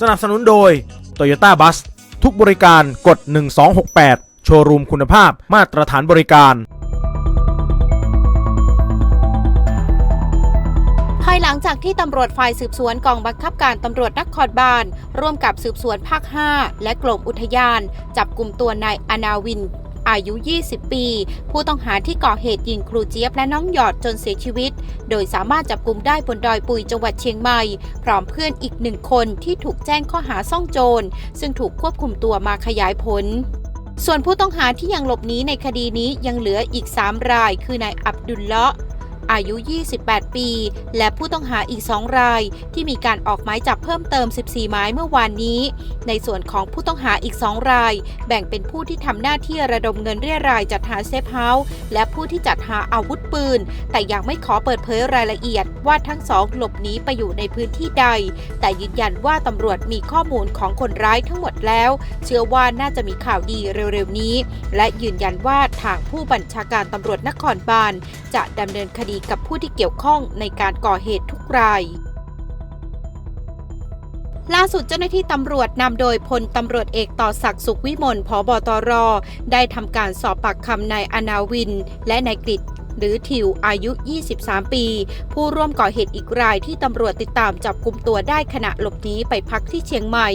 สนับสนุนโดย Toyota Bus ทุกบริการกด 1268 โชว์รูมคุณภาพมาตรฐานบริการ ภายหลังจากที่ตำรวจฝ่ายสืบสวนกองบังคับการตำรวจนครบาลร่วมกับสืบสวนภาค 5 และกรมอุทยาน จับกลุ่มตัวนายอนาวิน อายุ 20 ปี ผู้ต้องหาที่ก่อเหตุยิงครูเจี๊ยบและน้องหยอดจนเสียชีวิต โดยสามารถจับกลุ่มได้บนดอยปุยจังหวัดเชียงใหม่ พร้อมเพื่อนอีกหนึ่งคนที่ถูกแจ้งข้อหาซ่องโจร ซึ่งถูกควบคุมตัวมาขยายผลส่วนผู้ต้องหาที่ยังหลบหนีในคดีนี้ยังเหลืออีก 3 ราย คือนายอับดุลเลาะ อายุ 28 ปี และผู้ต้องหาอีก 2 ราย ที่มีการออกหมายจับเพิ่มเติม 14 หมายเมื่อวานนี้ ในส่วนของผู้ต้องหาอีก 2 ราย แบ่งเป็นผู้ที่ทำหน้าที่ระดมเงินเรียรายจัดหาเซฟเฮาส์และผู้ที่จัดหาอาวุธปืน แต่ยังไม่ขอเปิดเผยรายละเอียดว่าทั้งสองหลบหนีไปอยู่ในพื้นที่ใด แต่ยืนยันว่าตำรวจมีข้อมูลของคนร้ายทั้งหมดแล้ว เชื่อว่าน่าจะมีข่าวดีเร็วๆนี้ และยืนยันว่าทางผู้บัญชาการตำรวจนครบาลจะดำเนินคดีกับผู้ที่เกี่ยวข้องในการก่อเหตุทุกรายล่าสุดเจ้าหน้าที่ตำรวจนำโดยพลตำรวจเอกต่อศักดิ์สุขวิมลผบตร ได้ทำการสอบปากคำนายอนาวิน และนายกฤษหรือทิวอายุ 23 ปี ผู้ร่วมก่อเหตุอีกรายที่ตำรวจติดตามจับกลุ่มตัวได้ขณะหลบหนีไปพักที่เชียงใหม่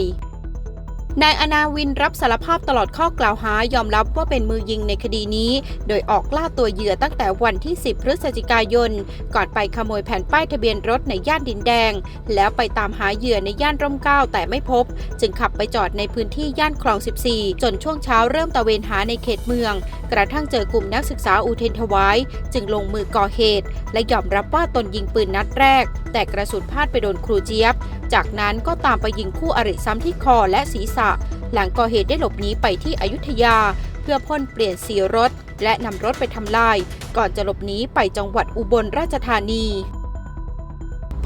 นายอนาวินรับสารภาพตลอดข้อกล่าวหายอมรับว่าเป็นมือยิงในคดีนี้ โดยออกล่าตัวเหยื่อตั้งแต่วันที่ 10 พฤศจิกายน ก่อนไปขโมยแผ่นป้ายทะเบียนรถในย่านดินแดง แล้วไปตามหาเหยื่อในย่านร่มเกล้าแต่ไม่พบ จึงขับไปจอดในพื้นที่ย่านคลอง 14 จนช่วงเช้าเริ่มตระเวนหาในเขตเมือง กระทั่งเจอกลุ่มนักศึกษาอุเทนถวายจึงลงมือก่อเหตุ และยอมรับว่าตนยิงปืนนัดแรก แต่กระสุนพลาดไปโดนครูเจี๊ยบ จากนั้นก็ตามไปยิงคู่อริซ้ำที่คอและศีรษะ หลังก่อเหตุได้หลบหนีไปที่อยุธยา เพื่อพ่นเปลี่ยนสีรถ และนำรถไปทำลาย ก่อนจะหลบหนีไปจังหวัดอุบลราชธานี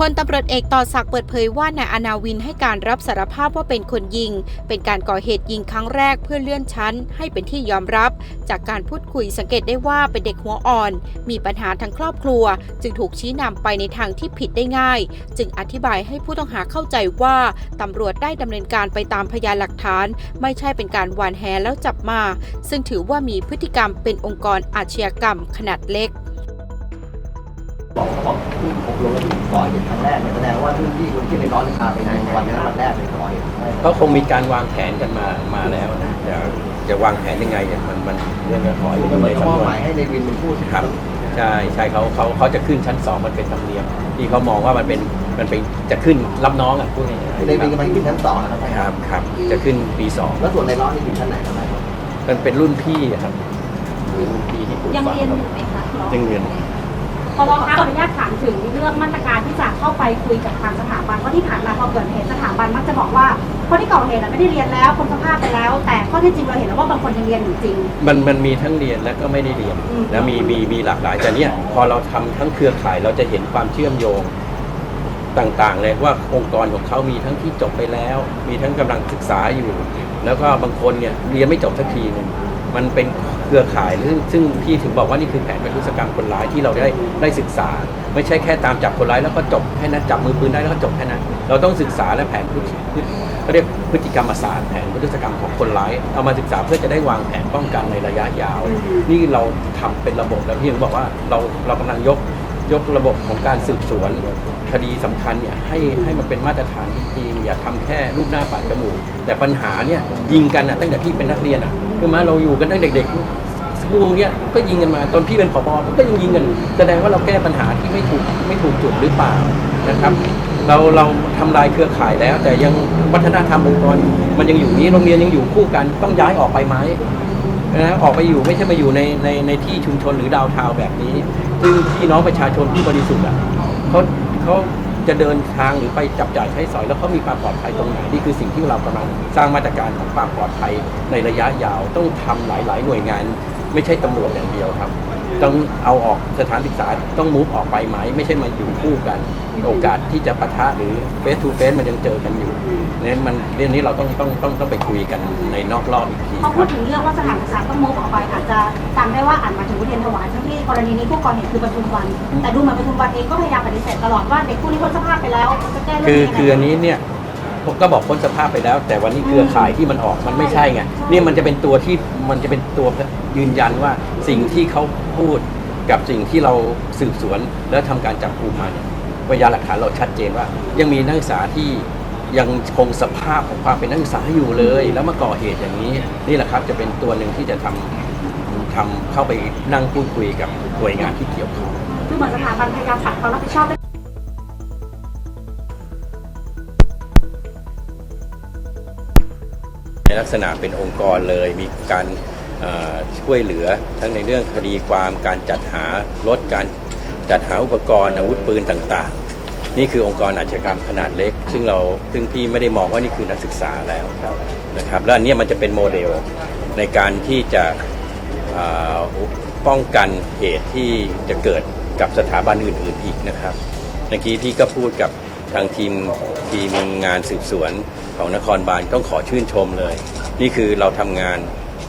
พลตำรวจเอกต่อศักดิ์เปิดเผยว่านายอนาวินให้การรับสารภาพว่าเป็นคนยิง เป็นการก่อเหตุยิงครั้งแรกเพื่อเลื่อนชั้น ให้เป็นที่ยอมรับ จากการพูดคุยสังเกตได้ว่าเป็นเด็กหัวอ่อน มีปัญหาทางครอบครัว จึงถูกชี้นำไปในทางที่ผิดได้ง่าย จึงอธิบายให้ผู้ต้องหาเข้าใจว่าตำรวจได้ดำเนินการไปตามพยานหลักฐาน ไม่ใช่เป็นการหวานแหแล้วจับมา ซึ่งถือว่ามีพฤติกรรมเป็นองค์กรอาชญากรรมขนาดเล็กบอกเขาบอกที่อบรมถึง ก่อเหตุครั้งแรกเนี่ยแสดงว่ารุ่นพี่คนที่ไปร้อนพาไปในวันนั้นวันแรกเลยก่อเหตุครั้งแรกก็คงมีการวางแผนกันมามาแล้วนะเดี๋ยวจะวางแผนยังไงเนี่ยมันมันเรื่องขออยู่มันเหมืในอนกับมสำอบนวหมานยให้ในวินเป็นผู้ครับใช่ใช่เขาเขาเขาจะขึ้นชั้นสองมันเป็นธรรมเนียมที่เขามองว่ามันเป็นมันเป็นจะขึ้นรับน้องอะพูดง่ายๆในวินกำลังขึ้นชั้นสองนะครับครับครับ จะขึ้นปีสองแล้วส่วนในร้อนนี่อยู่ชั้นไหนครับมันเป็นรุ่นพี่อะครับรุ่นพี่ที่ปลูกยังฝังเรียนคอรับยู่ไหมคะยังเรียน พอรองคะขออนุญาตถามถึงเรื่องมาตรการที่จะเข้าไปคุยกับทางสถาบันเพราะที่ผ่านมาพอเกิดเหตุสถาบันมักจะบอกว่าคนที่ก่อเหตุอะไม่ได้เรียนแล้วคนสภาพไปแล้ว แต่ข้อเที่จริงเราเห็นแล้วว่าบางคนยังเรียนอยู่จริง มันมันมีทั้งเรียนและก็ไม่ได้เรียนอืมแล้วมีมีมีหลากหลายแต่เนี่ยพอเราทำทั้งเครือข่ายเราจะเห็นความเชื่อมโยงต่างๆเลยว่าองค์กรของเขามีทั้งที่จบไปแล้ว มีทั้งกำลังศึกษาอยู่ แล้วก็บางคนเนี่ยเรียนไม่จบสักทีหนึง มันเป็นเครือข่ายซึ่งซึ่งพี่ถึงบอกว่านี่คือแผนประทุษกรรมคนร้ายที่เราได้ได้ศึกษา ไม่ใช่แค่ตามจับคนร้ายแล้วก็จบแค่นั้นจับมือปืนได้แล้วก็จบแค่นั้น เราต้องศึกษาและแผนพฤติพฤติเขาเรียกพฤติกรรมศาสตร์แผนพฤติกรรมของคนร้าย เอามาศึกษาเพื่อจะได้วางแผนป้องกันในระยะยาว นี่เราทำเป็นระบบแล้วพี่ถึงบอกว่าเราเรากำลังยก ยกระบบของการสืบสวนคดีสำคัญเนี่ยให้ให้มันเป็นมาตรฐานจริงอย่าทำแค่รูปหน้าปากจมูกแต่ปัญหาเนี่ยยิงกันอะตั้งแต่พี่เป็นนักเรียนอะคือมาเราอยู่กันตั้งเด็กๆสกูลเนี่ยก็ยิงกันมาตอนพี่เป็นผบก็ยังยิงกัน แสดงว่าเราแก้ปัญหาที่ไม่ถูกไม่ถูกจุดหรือเปล่านะครับ เราเราทำลายเครือข่ายแล้ว แต่ยังวัฒนธรรมองค์กรมันยังอยู่นี้โรงเรียนยังอยู่คู่กันต้องย้ายออกไปไหมนะออกไปอยู่ไม่ใช่มาอยู่ในในในที่ชุมชนหรือดาวทาวแบบนี้ ซึ่งพี่น้องประชาชนที่บริสุทธิ์อะเขาเขาจะเดินทางหรือไปจับจ่ายใช้สอยแล้วเขามีความปลอดภัยตรงไหนนี่คือสิ่งที่เรากำลังสร้างมาตรการของความปลอดภัยในระยะยาวต้องทำหลาย ๆ หน่วยงาน ไม่ใช่ตำรวจอย่างเดียวครับ ต้องเอาออกสถานศึกษาต้องมูฟออกไปไหม ไม่ใช่มาอยู่คู่กัน โอกาสที่จะปะทะหรือเฟสทูเฟสมันยังเจอกันอยู่เนี่ยมันเรื่องนี้เราต้องต้องต้องต้องไปคุยกันในนอกรอบอีกทีพอพูดถึงเรื่องว่าสถานศึกษาต้องมุกออกไปอาจจะจำได้ว่าอ่านมาถึงวิเรียนถวายทั้งที่กรณีนี้ผู้ก่อเหตุคือปทุมวัน แต่ดูเหมือนปทุมวันเองก็พยายามปฏิเสธตลอดว่าเด็กผู้นี้พ้นสภาพไปแล้วจะแก้เรื่คือคืออันนี้เนี่ยผมก็บอกพ้นสภาพไปแล้ว แต่วันนี้เครือข่ายที่มันออกมันไม่ใช่ไงนี่มันจะเป็นตัวที่มันจะเป็นตัวยืนยันว่าสิ่งที่เขา พูดกับสิ่งที่เราสืบสวนแล้วทำการจับกุมมาเนี่ยพยานหลักฐานเราชัดเจนว่า ยังมีนักศึกษาที่ยังคงสภาพของความเป็นนักศึกษาอยู่เลย แล้วมาก่อเหตุอย่างนี้นี่แหละครับจะเป็นตัวหนึ่งที่จะทำทำเข้าไปนั่งพูดคุยกับหน่วยงานที่เกี่ยวข้องคือเหมือนสถาบันพยายามปัดความรับผิดชอบในลักษณะเป็นองค์กรเลยมีการเอ่อ ช่วยเหลือทั้งในเรื่องคดีความการจัดหารถการจัดหาอุปกรณ์อาวุธปืนต่างๆ นี่คือองค์กรอาชญากรรมขนาดเล็ก ซึ่งเราซึ่งพี่ไม่ได้มองว่านี่คือนักศึกษาแล้วนะครับและอันนี้มันจะเป็นโมเดลในการที่จะป้องกันเหตุที่จะเกิดกับสถาบันอื่นๆอีกนะครับเมื่อกี้พี่ก็พูดกับทางทีมทีมงานสืบสวนของนครบาลต้องขอชื่นชมเลย นี่คือเราทำงาน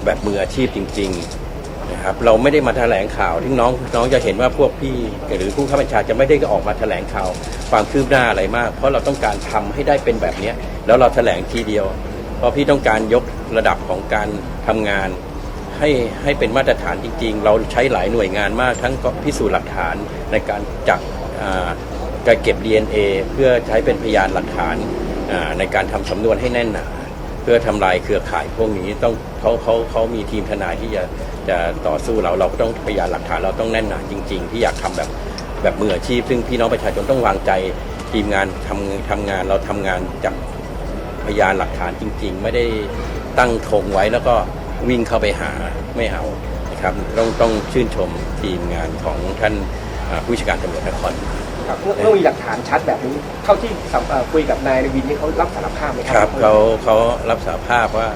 แบบมืออาชีพจริง ๆ นะครับ เราไม่ได้มาแถลงข่าวที่น้องน้องจะเห็นว่าพวกพี่หรือผู้ข้าบัญชาจะไม่ได้ออกมาแถลงข่าว ความคืบหน้าอะไรมาก เพราะเราต้องการทำให้ได้เป็นแบบนี้แล้วเราแถลงทีเดียว เพราะพี่ต้องการยกระดับของการทำงานให้ให้เป็นมาตรฐานจริง ๆ เราใช้หลายหน่วยงานมาก ทั้งพิสูจน์หลักฐานในการจับการเก็บ DNA เพื่อใช้เป็นพยานหลักฐานในการทำสำนวนให้แน่นหนา พื่อทำลายเครือข่ายพวกนี้ต้องเขาเขาเขามีทีมทนายที่จะจะต่อสู้เราเราก็ต้องพยานหลักฐานเราต้องแน่นหนาจริง ๆ ที่อยากทำแบบแบบมืออาชีพ ซึ่งพี่น้องประชาชนต้องวางใจทีมงานทำทำงานเราทำงานจากพยานหลักฐานจริง ๆ ไม่ได้ตั้งธงไว้แล้วก็วิ่งเข้าไปหาไม่เอานะครับต้องต้องชื่นชมทีมงานของท่านผู้ชาการตำรวจนคร ครับเมื่อเมื่อมีหลักฐานชัดแบบนี้ เท่าที่สัมเอ่อคุยกับนายนวินนี่เขารับสารภาพไหมครัรับเขาเขารับสารภาพว่า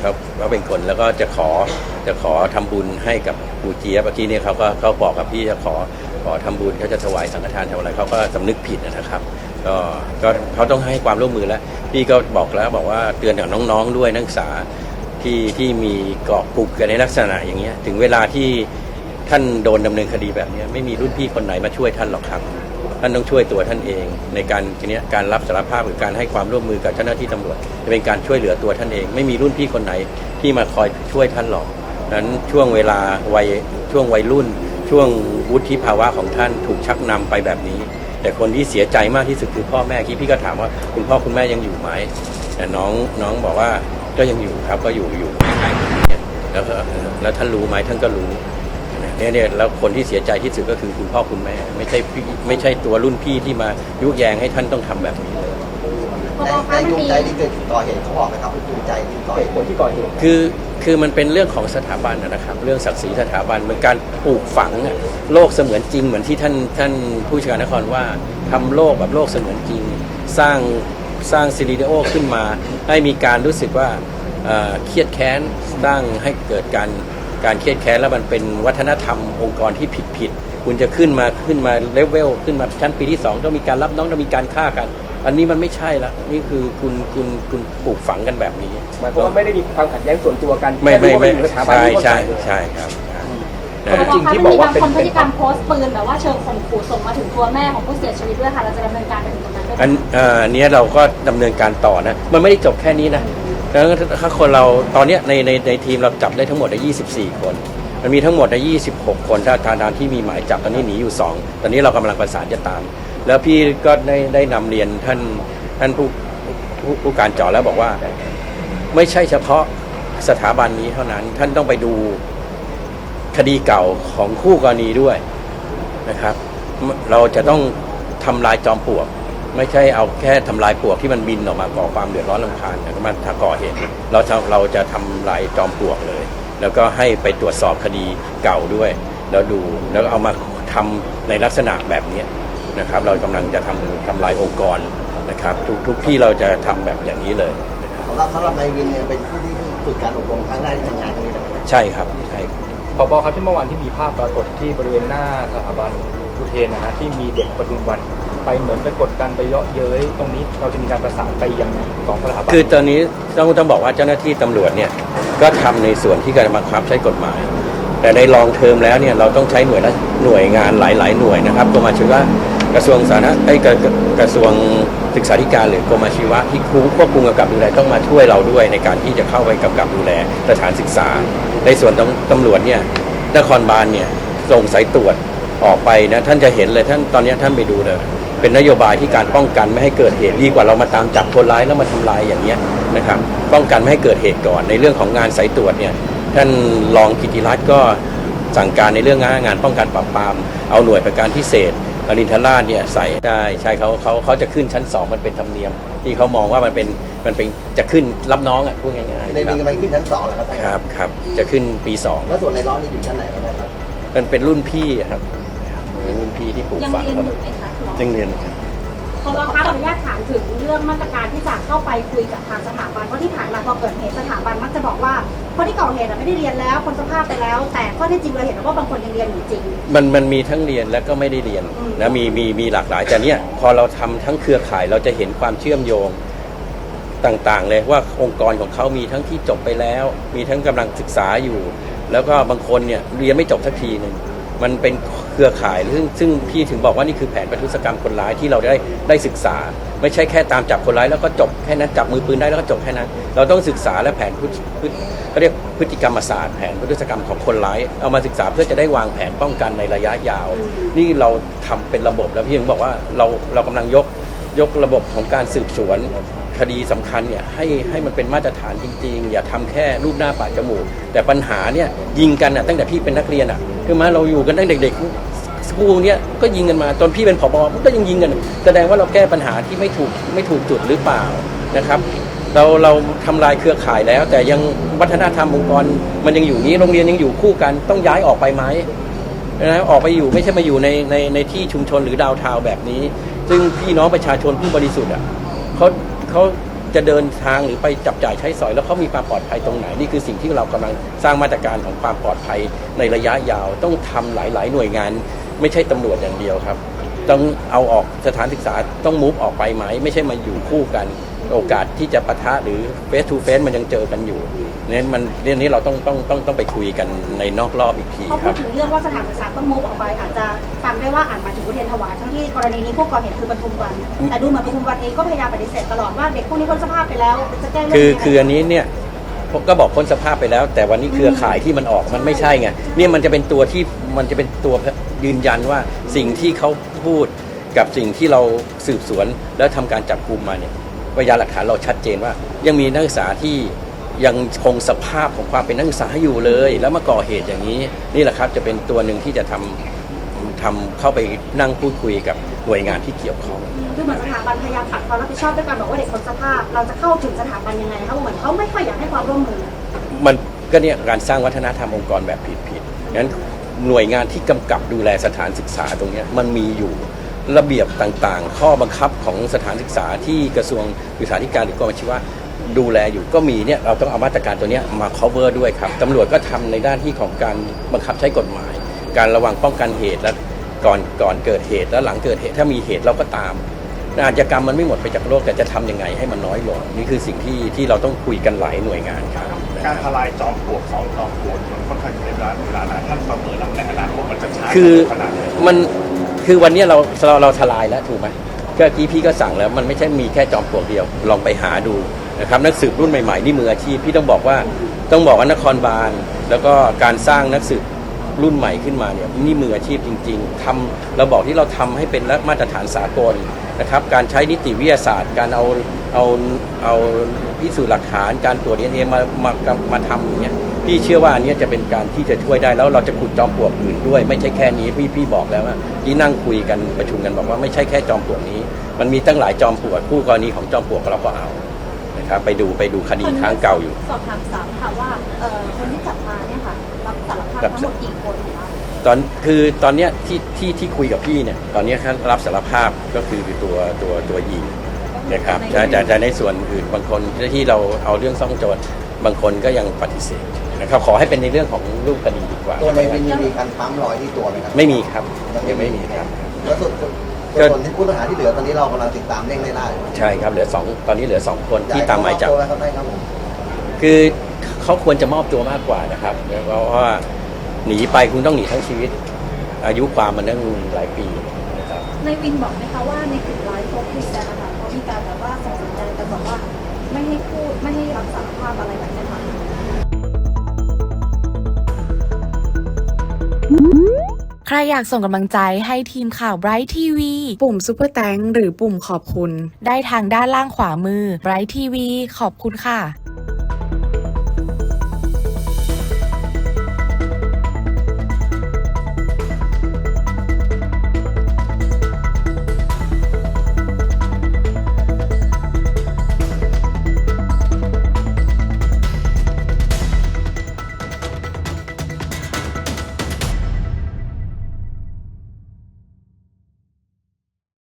เขาเขาเป็นคนแล้วก็จะขอจะขอทำบุญให้กับครูเจี๊ยบเมื่อกี้เนี่ยเขาก็เขาบอกกับพี่จะขอขอทำบุญเขาจะถวายสังฆทานทำอะไรเขาก็สำนึกผิดนะครับก็ก็เขาต้องให้ความร่วมมือแล้วพี่ก็บอกแล้วบอกว่าเตือนกับน้องๆด้วยนักศึกษาที่ที่มีเกาะกลุ่มกันในลักษณะอย่างเงี้ยถึงเวลาที่ท่านโดนดำเนินคดีแบบเนี้ยไม่มีรุ่นพี่คนไหนมาช่วยท่านหรอกครับ ท่านต้องช่วยตัวท่านเอง ในการทีนี้การรับสารภาพหรือการให้ความร่วมมือกับเจ้าหน้าที่ตำรวจจะเป็นการช่วยเหลือตัวท่านเอง ไม่มีรุ่นพี่คนไหนที่มาคอยช่วยท่านหรอกนั้นช่วงเวลาวัยช่วงวัยรุ่น ช่วงวุฒิภาวะของท่านถูกชักนำไปแบบนี้ แต่คนที่เสียใจมากที่สุดคือพ่อแม่ที่พี่ก็ถามว่าคุณพ่อคุณแม่ยังอยู่ไหมแต่น้องน้องบอกว่าก็ยังอยู่ครับก็อยู่อยู่ใกล้ๆแล้วแล้วท่านรู้ไหมท่านก็รู้ เนี่ยเนี่ยแล้วคนที่เสียใจที่สุดก็คือคุณพ่อคุณแม่ ไม่ใช่พี่ไม่ใช่ตัวรุ่นพี่ที่มายุแยงให้ท่านต้องทำแบบนี้เลยพอในบอกในคะมันดวงมี ใจที่เกิดก่อเหตุเขาบอกนะครับว่าดวงใจที่ก่อเหเหตุตุผลที่ก่อเหตุคือคือมันเป็นเรื่องของสถาบันนะนะครับ เรื่องศักดิ์ศรีสถาบันเหมือนการปลูกฝังอะโลกเสมือนจริงเหมือนที่ท่านท่านผู้ชัการนครว่าทำโลกแบบโลกเสมือนจริง สร้างสร้างซีรีโอขึ้นมา ให้มีการรู้สึกว่าเอ่อเครียดแค้นสร้างให้เกิดการ การเครียดแค้นแล้วมันเป็นวัฒนธรรมองค์กรที่ผิดผิดๆคุณจะขึ้นมาขึ้นมาเลเวลขึ้นมาชั้นปีที่สองต้องมีการรับน้องต้องมีการฆ่ากัน อันนี้มันไม่ใช่ละนี่คือคุณคุณคุณปลูกฝังกันแบบนี้หมายความว่าไม่ได้มีความขัดแย้งส่วนตัวกันไม่แค่ไม่รู้ว่าไม่เป็นสถาบันใช่ที่เข้าใช่ใจใช่ครับพอนะบอกจริงคะที่มันบอกมีว่าบางเป็นคนพฤติกรรมโพสต์ปืนแบบว่าเชิงข่มขู่ส่งมาถึงตัวแม่ของผู้เสียชีวิตด้วยค่ะเราจะดำเนินการไปถึงตรงนั้นด้วยไหมอันเอ่ออันเนี้ยเราก็ดำเนินการต่อนะ มันไม่ได้จบแค่นี้นะ แล้วถ้าคนเราตอนนี้ในในในทีมเราจับได้ทั้งหมดได้ 24 คน มันมีทั้งหมดได้ 26 คนถ้าทางดานที่มีหมายจับตอนนี้หนีอยู่ 2 ตอนนี้เรากำลังประสานจะตาม แล้วพี่ก็ได้ได้นำเรียนท่านท่านผู้ผู้ผู้การจาะแล้วบอกว่า ไม่ใช่เฉพาะสถาบันนี้เท่านั้นท่านต้องไปดูคดีเก่าของคู่กรณีด้วยนะครับ เราจะต้องทำลายจอมปลวก ไม่ใช่เอาแค่ทำลายปลวกที่มันบินออกมาก่อความเดือดร้อนรำคาญแล้วมันถ้าก่อเหตุเราจะเราจะทำลายจอมปลวกเลย แล้วก็ให้ไปตรวจสอบคดีเก่าด้วย แล้วดูแล้วเอามาทำในลักษณะแบบเนี้ยนะครับ เรากำลังจะทำทำลายองค์กรนะครับ ทุกทุกที่เราจะทำแบบอย่างนี้เลยสำหรับสำหรับนายวินเนี่ยเป็นผู้ที่เพิ่งฝึกการอบรมครั้งแรกที่ทำงานตรงนี้นะครับใช่ครับใช่ครับผบครับที่เมื่อวานที่มีภาพปรากฏที่บริเวณหน้าสถาบันอุเทนนะฮะที่มีเด็กปทุมวัน ไปเหมือนไปกดกันไปเยาะเย้ยตรงนี้เราจะมีการประสานไปยังสองสถาบันคือตอนนี้ต้องต้องบอกว่าเจ้าหน้าที่ตำรวจเนี่ยก็ทำในส่วนที่การบังคับใช้กฎหมาย แต่ในรองเทอมแล้วเนี่ยเราต้องใช้หน่วยละหน่วยงานหลาย ๆ หน่วยนะครับกรมอาชีวะกระทรวงสาธารณไอ้กระกระทรวงศึกษาธิการหรือกรมอาชีวะที่คุ้มควบคุมกำกับดูแลต้องมาช่วยเราด้วยในการที่จะเข้าไปกำกับดูแลสถานศึกษา ในส่วนของตำรวจเนี่ยนครบาลเนี่ยส่งสายตรวจออกไปนะท่านจะเห็นเลยท่านตอนนี้ท่านไปดูเลย เป็นนโยบายที่การป้องกันไม่ให้เกิดเหตุดีกว่าเรามาตามจับคนร้ายแล้วมาทำลายอย่างเนี้ยนะครับป้องกันไม่ให้เกิดเหตุก่อนในเรื่องของงานสายตรวจเนี่ยท่านรองกิติรัตน์ก็สั่งการในเรื่องงานงานป้องกันปราบปรามเอาหน่วยประการพิเศษอรินทราชเนี่ยใส่ได้ใช่เขาเขาเขาจะขึ้นชั้นสองมันเป็นธรรมเนียม ที่เขามองว่ามันเป็นมันเป็นจะขึ้นรับน้องอะพูดง่ายๆในคบิรันบกำลังขึ้นชั้นสองแล้วครับครับครับจะขึ้นปีสองแล้วส่วนในร้อนนี่อยู่ชั้นไหนครับครับมันเป็นรุ่นพี่อะครับเป็นรุ่นพี่ที่ปลูกยังฝังเรีย นเขาอยู่ไหมคะคุณหมอยังเรียนครับ พอเราคะขออนุญาตถามถึงเรื่องมาตรการที่จะเข้าไปคุยกับทางสถาบันเพราะที่ผ่านมาพอเกิดเหตุสถาบันมักจะบอกว่าคนที่ก่อเหตุอะไม่ได้เรียนแล้วคนสภาพไปแล้ว แต่ข้อเท็จจริงเราเห็นว่าบางคนยังเรียนอยู่จริง มันมันมีทั้งเรียนแล้วก็ไม่ได้เรียนอืมนะมีมีมีหลากหลายแต่เนี้ยพอเราทำทั้งเครือข่ายเราจะเห็นความเชื่อมโยงต่างๆ เลยว่าองค์กรของเขามีทั้งที่จบไปแล้ว มีทั้งกำลังศึกษาอยู่ แล้วก็บางคนเนี่ยเรียนไม่จบสักทีหนึ่งมันเป็น เครือข่ายซึ่งซึ่งพี่ถึงบอกว่านี่คือแผนประทุษกรรมคนร้ายที่เราได้ได้ศึกษา ไม่ใช่แค่ตามจับคนร้ายแล้วก็จบแค่นั้นจับมือปืนได้แล้วก็จบแค่นั้น เราต้องศึกษาและแผนพฤติพฤติเขาเรียกพฤติกรรมศาสตร์แผนประทุษกรรมของคนร้าย เอามาศึกษาเพื่อจะได้วางแผนป้องกันในระยะยาว นี่เราทำเป็นระบบแล้วพี่ถึงบอกว่าเราเรากำลังยกยกระบบของการสืบสวนคดีสำคัญเนี่ยให้ให้มันเป็นมาตรฐานจริง ๆ อย่าทำแค่รูปหน้าปากจมูก แต่ปัญหาเนี่ยยิงกันอะตั้งแต่พี่เป็นนักเรียนอะ คือมาเราอยู่กันตั้งเด็กๆสกูเนี่ยก็ยิงกันมาจนพี่เป็นผบก็ยังยิงกัน แสดงว่าเราแก้ปัญหาที่ไม่ถูกไม่ถูกจุดหรือเปล่านะครับ เราเราทำลายเครือข่ายแล้ว แต่ยังวัฒนธรรมองค์กรมันยังอยู่นี้โรงเรียนยังอยู่คู่กันต้องย้ายออกไปไหมนะออกไปอยู่ไม่ใช่มาอยู่ในในในที่ชุมชนหรือดาวทาวแบบนี้ ซึ่งพี่น้องประชาชนผู้บริสุทธิ์อะเขาเขา จะเดินทางหรือไปจับจ่ายใช้สอย แล้วเขามีความปลอดภัยตรงไหนนี่คือสิ่งที่เรากำลังสร้างมาตรการของความปลอดภัยในระยะยาวต้องทำหลาย ๆ หน่วยงาน ไม่ใช่ตำรวจอย่างเดียวครับ ต้องเอาออกสถานศึกษาต้องมูฟออกไปไหม ไม่ใช่มาอยู่คู่กัน โอกาสที่จะปะทะหรือเฟสทูเฟสมันยังเจอกันอยู่เนี่ยมันเรื่องนี้เราต้องต้องต้องต้องไปคุยกันในนอกรอบอีกทีเขาคพูรัดบ ถึงเรื่องว่าสถานศึกษาต้องมุกออกไป อาจจะฟังได้ว่าอ่านหมายถึงอุเทรนถวายทั้งที่กรณีนี้ผู้ก่อเหตุคือปทุมวัน แต่ดูเหมือนปทุมวันเองก็พยายามปฏิเสธตลอดว่าเด็กพวกนี้พ้นสภาพไปแล้วจะแก้เรื่องคือนี้ยังไง คืออันนี้เนี่ยผมก็บอกพ้นสภาพไปแล้ว แต่วันนี้เครือข่ายที่มันออกมันไม่ใช่ไงเนี่ยมันจะเป็นตัวที่มันจะเป็นตัวยืนยันว่าสิ่งที่เขาพูดกับสิ่งที่เราสืบสวนแล้วทำการจับกลุ่มมาเนี่ย พยานหลักฐานเราชัดเจนว่า ยังมีนักศึกษาที่ยังคงสภาพของความเป็นนักศึกษาอยู่เลย แล้วมาก่อเหตุอย่างนี้นี่แหละครับจะเป็นตัวหนึ่งที่จะทำทำเข้าไปนั่งพูดคุยกับหน่วยงานที่เกี่ยวข้องคือเหมือนสถาบันพยายามปัดความรับผิดชอบด้วยการบอกว่าเด็กพ้นสภาพ เราจะเข้าถึงสถาบันยังไงคะเหมือนเขาไม่ค่อยอยากให้ความร่วมมือ มันก็เนี่ยการสร้างวัฒนธรรมองค์กรแบบผิดๆงั้นหน่วยงานที่กำกับดูแลสถานศึกษาตรงเนี้ยมันมีอยู่ ระเบียบต่างๆ ข้อบังคับของสถานศึกษาที่กระทรวงศึกษาธิการหรือกรมอาชีวะดูแลอยู่ก็มีเนี่ยเราต้องเอามาตรการตัวเนี้ยมา cover ด้วยครับตำรวจก็ทำในด้านที่ของการบังคับใช้กฎหมาย การระวังป้องกันเหตุและก่อนก่อนเกิดเหตุและหลังเกิดเหตุถ้ามีเหตุเราก็ตามอาชญากรรมมันไม่หมดไปจากโลกแต่จะทำยังไงให้มันน้อยลงนี่คือสิ่งที่ที่เราต้องคุยกันหลายหน่วยงานครับ การทลายจอมปลวกสองจอมปลวกมันค่อนข้างจะเป็นเวลาเวลานานท่านประเมินแล้วในอนาคตมันจะช้าคือขนาดไหนมัน คือวันนี้เราเราเราทลายแล้วถูกไหมก็เมื่อกี้พี่ก็สั่งแล้วมันไม่ใช่มีแค่จอมปลวกเดียว ลองไปหาดูนะครับนักสืบรุ่นใหม่ๆนี่มืออาชีพพี่ต้องบอกว่าต้องบอกว่านครบาลแล้วก็การสร้างนักสืบรุ่นใหม่ขึ้นมาเนี่ยนี่มืออาชีพจริง ๆทำเราบอกที่เราทำให้เป็นมาตรฐานสากลนะครับ การใช้นิติวิทยาศาสตร์ การเอาเอาเอาพิสูจน์หลักฐาน การตรวจดีเอ็นเอมามามาทำอย่างเงี้ย พี่เชื่อว่าอันเนี้ยจะเป็นการที่จะช่วยได้แล้วเราจะขุดจอมปลวกอื่นด้วย ไม่ใช่แค่นี้พี่พี่บอกแล้วว่าที่นั่งคุยกันประชุมกันบอกว่าไม่ใช่แค่จอมปลวกนี้ มันมีตั้งหลายจอมปลวกคู่กรณีของจอมปลวกเราก็เอานะครับไปดูไปดูคดีค้างเก่าอยู่ สอบถามสามค่ะว่าเอ่อคนที่จับมาเนี่ยค่ะรับสารภาพทั้งหมดกี่คนคะตอนคือตอนเนี้ยที่ที่ที่คุยกับพี่เนี่ยตอนเนี้ยครับรับสารภาพก็คือตัวตัวตัวยิงนะครับแต่แต่แต่ในส่วนอื่นบางคนที่เราเอาเรื่องซ่องโจร บางคนก็ยังปฏิเสธนะครับขอให้เป็นในเรื่องของรูปคดีดีกว่าตัวในบินมีการปั๊มรอยที่ตัวไหมครับไม่มีครับยังไม่มีครับแล้วส่วนส่วนส่วนที่ผู้ต้องหาที่เหลือตอนนี้เรากำลังติดตามเร่งไล่ล่าอยู่ใช่ครับเหลือสองตอนนี้เหลือสองคนที่ตามหมายจับตัวแล้วครับได้ครับผมคือเขาควรจะมอบตัวมากกว่านะครับเพราะว่าหนีไปคุณต้องหนีทั้งชีวิต อายุความมันตั้งหลายปีนะครับในวินบอกไหมคะว่าในกลุ่มไลฟ์โฟกัสนะคะเขามีการแบบว่าส่งสัญญาณกันบอกว่า ไม่ให้พูดไม่ให้รับสารภาพอะไรแบบนี้ค่ะใครอยากส่งกำลังใจให้ทีมข่าว Bright TV ปุ่ม Super t h a n k หรือปุ่มขอบคุณ ได้ทางด้านล่างขวามือ Bright TV ขอบคุณค่ะ